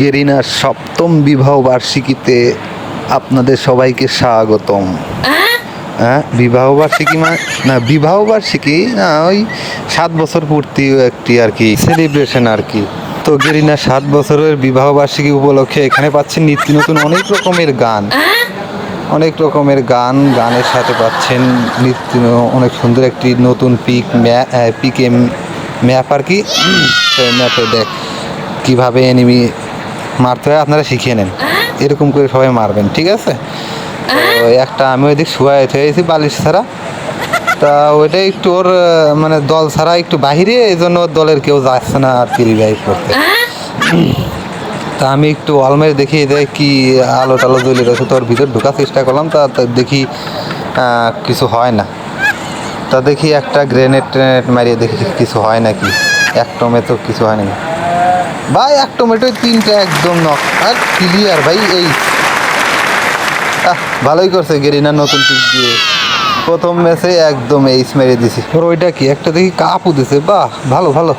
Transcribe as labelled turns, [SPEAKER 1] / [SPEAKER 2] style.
[SPEAKER 1] গেরিনার সপ্তম বিবাহ বার্ষিকীতে আপনাদের সবাইকে স্বাগতম। হ্যাঁ বিবাহ বার্ষিকী মানে না বিবাহ বার্ষিকী না ওই সাত বছর পূর্তি একটি আর কি সেলিব্রেশন আর কি। তো গেরিনা সাত বছরের বিবাহ বার্ষিকী উপলক্ষে এখানে পাচ্ছেন নিত্য নতুন অনেক রকমের গান। অনেক রকমের গান গানের সাথে পাচ্ছেন নিত্য অনেক সুন্দর একটি নতুন পিক পিকে ম্যাপ আর কি। ম্যাপে দেখ কীভাবে এনিমি মারতে হয় আপনারা শিখিয়ে নেন। এরকম করে সবাই মারবেন ঠিক আছে? তো একটা আমি ওইদিক শুয়ে হয়েছি বালিশ ছাড়া। তা ওইটা একটু ওর মানে দল ছাড়া একটু বাহিরে এই জন্য ওর দলের কেউ যাচ্ছে না আর কি রিভাইভ করতে তা আমি একটু অলমের দেখি দেখ কি আলো টালো জ্বলে রয়েছে তোর ভিতর ঢোকার চেষ্টা করলাম তা তা দেখি কিছু হয় না। তা দেখি একটা গ্রেনেড ট্রেনেড মারিয়ে দেখি কিছু হয় নাকি। এক টমে তো কিছু হয় নাকি ভাই এক টমেটো তিনটা একদম নক আর ক্লিয়ার ভাই এই। আহ, ভালোই করছে গেরিনা নতুন পিক দিয়ে। প্রথম ম্যাচে একদম এইস মেরে দিছি। ওর ওইটা কি? একটা দেখি কাপু দিছে। বাহ ভালো ভালো।